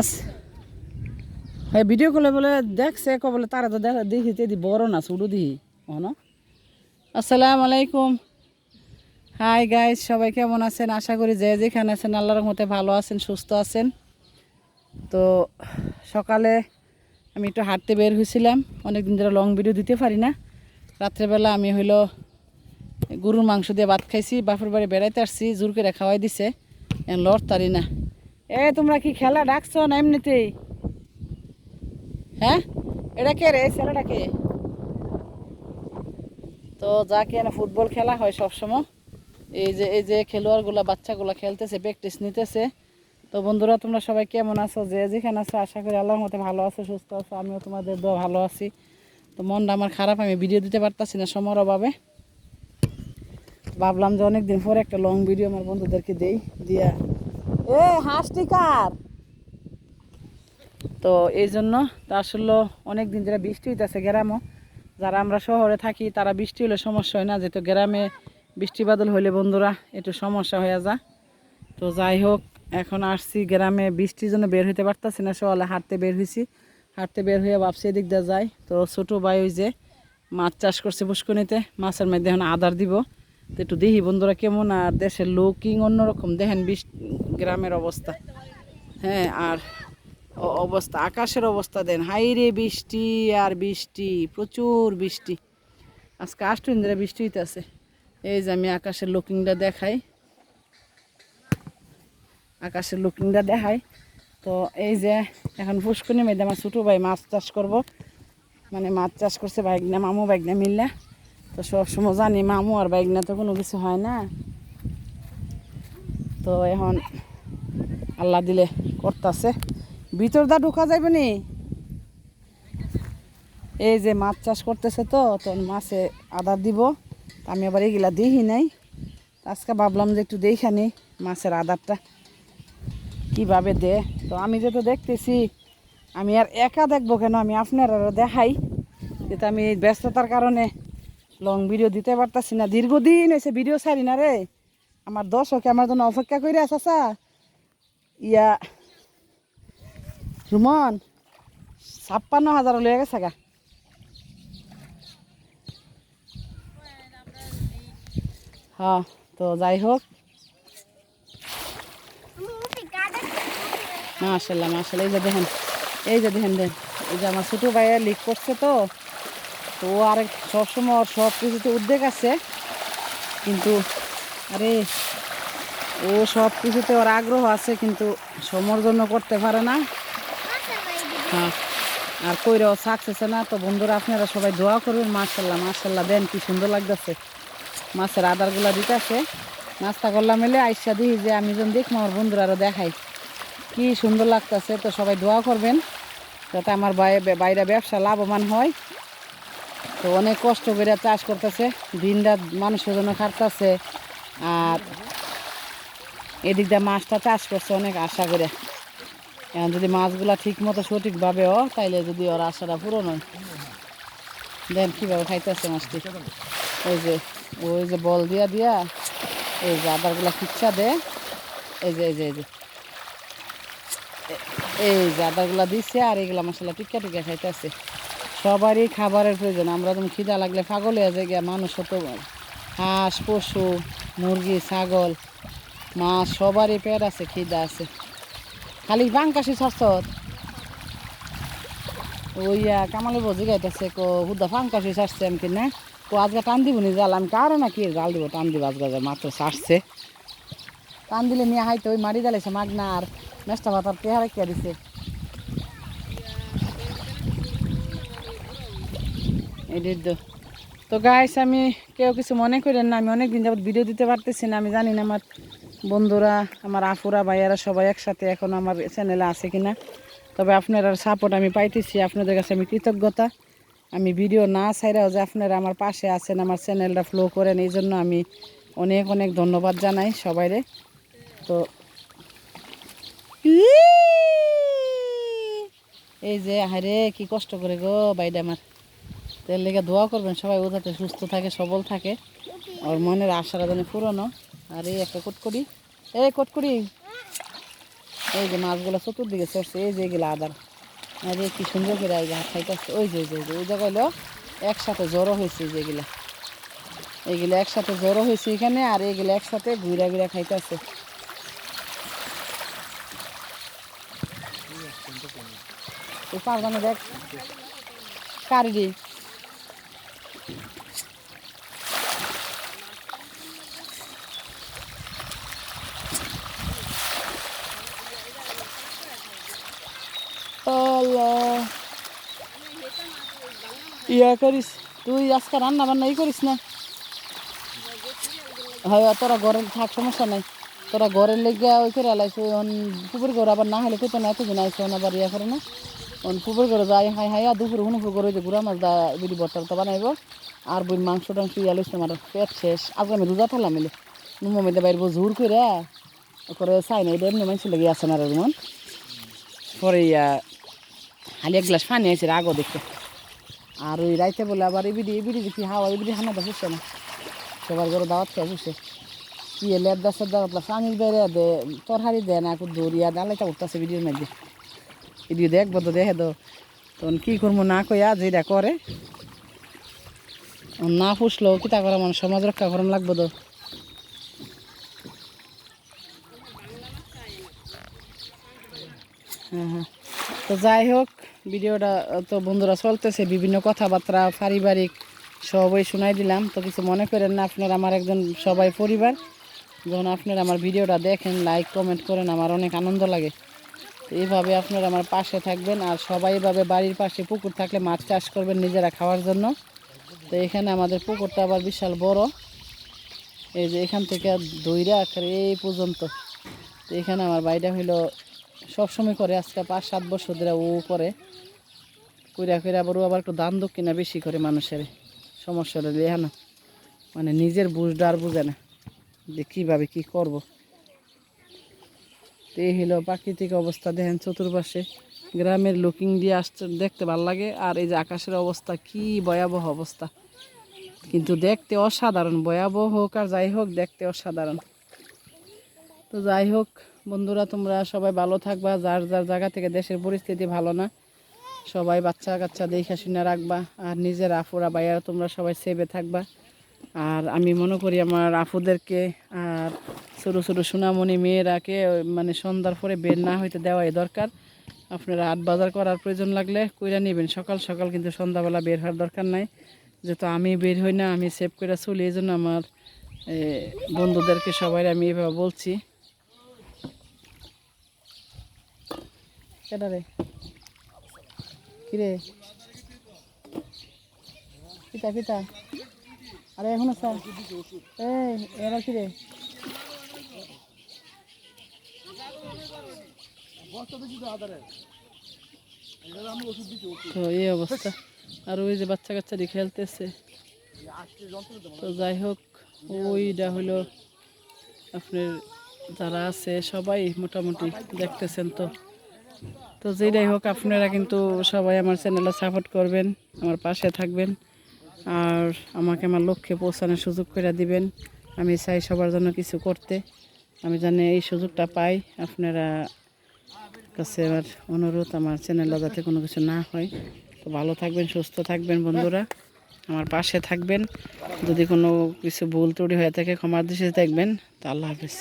আস। হ্যাঁ ভিডিও কলে বলে দেখছে ক বলে, তারা তো দেখা দেখি তেদি বড় না, ছোটো দিহি অন। আসসালামু আলাইকুম। হাই গাইজ সবাই কেমন আছেন? আশা করি যে যেখানে আছেন, আল্লাহর মতে ভালো আছেন, সুস্থ আছেন। তো সকালে আমি একটু হাঁটতে বের হয়েছিলাম। অনেক দিন ধরে লং ভিডিও দিতে পারি না। রাত্রেবেলা আমি হইল গরুর মাংস দিয়ে ভাত খাইছি, বাপের বাড়ি বেড়াইতে আসছি, জোর করে খাওয়াই দিছে। লড়তারি না। এ, তোমরা কি খেলা ডাকছো না এমনিতেই? হ্যাঁ? এটা কে রে? ছেলেটা কে? তো যাকে না ফুটবল খেলা হয় সবসময়, এই যে এই যে খেলোয়াড়গুলা, বাচ্চাগুলা খেলতেছে প্র্যাকটিস নিতেছে। তো বন্ধুরা, তোমরা সবাই কেমন আছো? যে যেখানে আছো, আশা করি আল্লাহর মতে ভালো আছো, সুস্থ আছো, আমিও তোমাদের দোয়া ভালো আছি। তো মনটা আমার খারাপ, আমি ভিডিও দিতে পারতাছি না সময়ের অভাবে। ভাবলাম যে অনেকদিন পরে একটা লং ভিডিও আমার বন্ধুদেরকে দেই, দিয়া এ কার? তো এই জন্য আসলে অনেক দিন ধরে বৃষ্টি হইতেছে গ্রামও। যারা আমরা শহরে থাকি, তারা বৃষ্টি হলে সমস্যা হয় না। যেহেতু গ্রামে বৃষ্টি বাদল হইলে বন্ধুরা একটু সমস্যা হয়ে যা। তো যাই হোক, এখন আসছি গ্রামে। বৃষ্টির জন্য বের হইতে পারতাছি না সকালে হাঁটতে বের হয়েছি হাঁটতে বের হয়ে ভাবছি এদিক দিয়ে যাই। তো ছোটো ভাই ওই যে মাছ চাষ করছে পুষ্কনিতে মাছের মধ্যে এখন আদার দিব। তো একটু দেখি বন্ধুরা কেমন, আর দেশের লুকিং অন্যরকম। দেখেন বৃষ্টি গ্রামের অবস্থা। হ্যাঁ আর অবস্থা, আকাশের অবস্থা দেন। হাইরে বৃষ্টি আর বৃষ্টি, প্রচুর বৃষ্টি। আজকে আষ্ট ইন্দ্রা বৃষ্টি হইতেছে। এই যে আমি আকাশের লুকিংটা দেখাই। আকাশের লুকিংটা দেখাই। তো এই যে এখন পুষ্কনি মেয়েদের আমার ছোটো ভাই মাছ চাষ করব। মানে মাছ চাষ করছে বাইকনা মামু বাইকনা মিললে তো সবসময় জানি মামু আর বাইকনা তো কোনো কিছু হয় না। তো এখন আল্লাহ দিলে করতেছে। ভিতর দা ঢোকা যাবে নি? এই যে মাছ চাষ করতেছে তো তো মাছে আদার দিব। আমি আবার এগুলা দিই নাই। আজকে ভাবলাম যে একটু দেখানি মাছের আদারটা। কীভাবে দে? তো আমি যে তো দেখতেছি, আমি আর একা দেখব কেন? আমি আপনার আরও দেখাই। যেহেতু আমি ব্যস্ততার কারণে লং ভিডিও দিতে পারতাছি না। দীর্ঘদিন হয়েছে ভিডিও ছাড়ি না রে। আমার দর্শকে আমার জন্য অপেক্ষা করে আছে ইয়া রুমন ছাপ্পান্ন হাজার লয়ে গেছে গা। হ্যাঁ তো যাই হোক মাশাল্লাহ মাশাল্লাহ, এই যে দেখেন, এই যে দেখেন দেন এই যে আমার ছোটো ভাইয়া লিক করছে তো তো আরেক সবসময় সব কিছুতে উদ্বেগ আছে। কিন্তু, আরে ও সব কিছুতে ওর আগ্রহ আছে, কিন্তু সময়ের জন্য করতে পারে না। হ্যাঁ আর কইরাও সাকসেস না, তো বন্ধুরা আপনারা সবাই দোয়া করবেন মার্শাল্লাহ মার্শাল্লাহ দেন কি সুন্দর লাগতেছে। মাছের আদারগুলা দিতেছে। নাস্তা করলাম এলে আইসা দিই যে আমি যখন দেখব আমার বন্ধুরা আরও দেখাই। কি সুন্দর লাগতেছে, তো সবাই দোয়া করবেন, যাতে আমার বাই- বাইরে ব্যবসা লাভবান হয়। তো অনেক কষ্ট করে চাষ করতেছে দিন রাত মানুষের জন্য খাটতেছে, আর এদিক দিয়ে মাছটা চাষ করছে অনেক আশা করে। এখন যদি মাছগুলা ঠিক মতো সঠিকভাবে ও তাইলে যদি ওর আশাটা পূরণ হয়। দেন কীভাবে খাইতেছে মাছটি। ওই যে ওই যে বল দিয়া দিয়া, এই যে আদারগুলা খিচ্ছা দে। এই যে এই যে এই যে। এই যে আদারগুলা দিচ্ছে আর এইগুলা মশলা টিকা টিকা খাইতেছে। সবারই খাবারের প্রয়োজন। আমরা যেমন খিদা লাগলে পাগল হয়ে যায় গিয়া মানুষ তো হাঁস, পশু, মুরগি, ছাগল মাছ সবারই পেট আছে, খিদা আছে। খালি বাঙ্কাশি শাস্তর ওইয়া কামালে বজি গাইতেছে কো, হুদা ফাঙ্কাশি ছাড়ছে আমি কি না? কো আজকে টান দিব নি জাল, আমি কারও না কি জাল দিব? টান দিব আজকে মাত্র ছাড়ছে টান দিলে নিয়ে হাইতে, ওই মারি জ্বালাইছে মাগনা, আর মেষ্টা ভাতার পেহারা কে দিছে? তো তো গাইস আমি কেউ কিছু মনে করেন না, আমি অনেক দিন যাবত ভিডিও দিতে পারতেছি না, আমি জানি না আমার বন্ধুরা, আমার আফুরা ভাইয়ারা সবাই একসাথে এখন আমার চ্যানেলে আছে কিনা? তবে আপনারা সাপোর্ট আমি পাইতেছি, আপনাদের কাছে আমি কৃতজ্ঞতা। আমি ভিডিও না ছাইরাও যে আপনারা আমার পাশে আছেন, আমার চ্যানেলটা ফ্লো করেন, এই জন্য আমি অনেক অনেক ধন্যবাদ জানাই সবাইরে। তো এই যে হারে কি কষ্ট করে গো বাইরে আমার। তেল লেগে দোয়া করবেন, সবাই ও যাতে সুস্থ থাকে, সবল থাকে। ওর মনের আশাটা যেন পুরনো আর এই একটা কটকড়ি এই কটকড়ি এই যে মাছগুলো চতুর্দিকে চড়ছে এই যে এগুলো আদার। আর, কি সুন্দর করে এই ঘাট খাইতেছে। ওই যে ওই যে, ওই জায়গায় একসাথে জড়ো হয়েছে যেগুলা এইগুলো একসাথে জড়ো হয়েছে এখানে, আর এইগুলো একসাথে ঘুরা ঘুরা খাইতেছে। তুই পারবা না দেখ। কারি দি আল্লাহ ইয়া করিস, তুই আজকে রান্না বান্না ই করিস না? হয় তোরা ঘরে থাক, সমস্যা নাই। তোরা ঘরের লেগে ওই করে আলাইছ পুকুর ঘর, আবার না হলে কইতো না এতদিন আইসো আবার ইয়া করে না। অন পুকুর ঘরে যাই, হাই হাই দুপুর হুনুপুর করে যে গুড়া মাছ দা বিড়ি বট্টার তো বানাইব। আর বই মাংস টাংস ইয়া লইছে আমার পেট শেষ। আজকে আমি রোজা থাকলাম মিলে। নুমো মেলে বাইরবো জোর করে করে চাই না এটা এমনি মানুষ লেগে আছে না রুমন। পরে ইয়া, খালি এক গ্লাস পানি আছে আগো দেখতে। আর ওই রাইতে বলে আবার এবিডি এবিডি দেখি হাওয়া এবিডি হানা দা ফুসছে না। সবার ঘরে দাওয়াত খেয়ে ফুসছে কি লেট দাসের দাওয়াত প্লাস পানির বেড়ে দে, তরহারি দেয় না, একটু দৌড়িয়া ডালাইটা উঠতেছে ভিডিওর মধ্যে। ভিডিও দেখব তো দেখে তো, তখন কী করব না কই কইয়া যেটা করে। না ফুসলো কিতা করা মানে সমাজ রক্ষা করান লাগবো তো। হ্যাঁ হ্যাঁ। তো যাই হোক ভিডিওটা তো বন্ধুরা চলতেছে, বিভিন্ন কথাবার্তা, পারিবারিক সবই শোনাই দিলাম। তো কিছু মনে করেন না, আপনার আমার একজন সবাই পরিবার। যখন আপনারা আমার ভিডিওটা দেখেন লাইক কমেন্ট করেন, আমার অনেক আনন্দ লাগে। এইভাবে আপনারা আমার পাশে থাকবেন, আর সবাই এভাবে বাড়ির পাশে পুকুর থাকলে মাছ চাষ করবেন নিজেরা খাওয়ার জন্য। তো এখানে আমাদের পুকুরটা আবার বিশাল বড়। এই যে এখান থেকে দইরা এই পর্যন্ত। তো এখানে আমার বাড়িটা হইল সবসময় করে, আজকে পাঁচ, সাত বছর ধরে ও করে। কইরা কইরা আবার ও আবার একটু দান দক্ষিণা বেশি করে মানুষের। সমস্যা হলে না। মানে নিজের বুঝটা আর বুঝে না যে কীভাবে কী করব। তো এই হলো প্রাকৃতিক অবস্থা, দেখেন চতুর্পাশে। গ্রামের লুকিং দিয়ে আসতে দেখতে ভালো লাগে। আর এই যে আকাশের অবস্থা, কি ভয়াবহ অবস্থা। কিন্তু দেখতে অসাধারণ, ভয়াবহ হোক আর যাই হোক, দেখতে অসাধারণ। তো যাই হোক বন্ধুরা, তোমরা সবাই ভালো থাকবা। যার যার জায়গা থেকে দেশের পরিস্থিতি ভালো না, সবাই বাচ্চা কাচ্চা দেখে শুনে রাখবা। আর নিজের আফুরা বাইরা তোমরা সবাই সেভে থাকবা। আর আমি মনে করি আমার আফুদেরকে আর ছোটো ছোটো সোনামণি মেয়েরাকে মানে সন্ধ্যার পরে বের না হইতে দেওয়াই দরকার। আপনারা আট বাজার করার প্রয়োজন লাগলে কইরা নেবেন। সকাল সকাল কিন্তু সন্ধ্যাবেলা বের হওয়ার দরকার নাই। যেহেতু আমি বের হই না, আমি সেভ করে চলি এই জন্য আমার বন্ধুদেরকে সবাই আমি এভাবে বলছি। কেটা রে। কিরে? পিতা পিতা আরে এখন স্যার এই এরা কিরে? তো এই অবস্থা। আর ওই যে বাচ্চা কাচ্চা কাচ্চারি খেলতেছে। তো যাই হোক, ওইটা হলো আপনার যারা আছে, সবাই মোটামুটি দেখতেছেন তো। তো যেটাই হোক, আপনারা কিন্তু সবাই আমার চ্যানেলে সাপোর্ট করবেন, আমার পাশে থাকবেন, আর আমাকে আমার লক্ষ্যে পৌঁছানোর সুযোগ করে দিবেন। আমি চাই সবার জন্য কিছু করতে। আমি জানি এই সুযোগটা পাই। আপনারা কাছে আমার অনুরোধ, আমার চ্যানেলে যাতে কোনো কিছু না হয়। তো ভালো থাকবেন, সুস্থ থাকবেন বন্ধুরা। আমার পাশে থাকবেন। যদি কোনো কিছু ভুল ত্রুটি হয়ে থাকে, ক্ষমার দৃষ্টিতে দেখবেন তা আল্লাহ হাফিজ।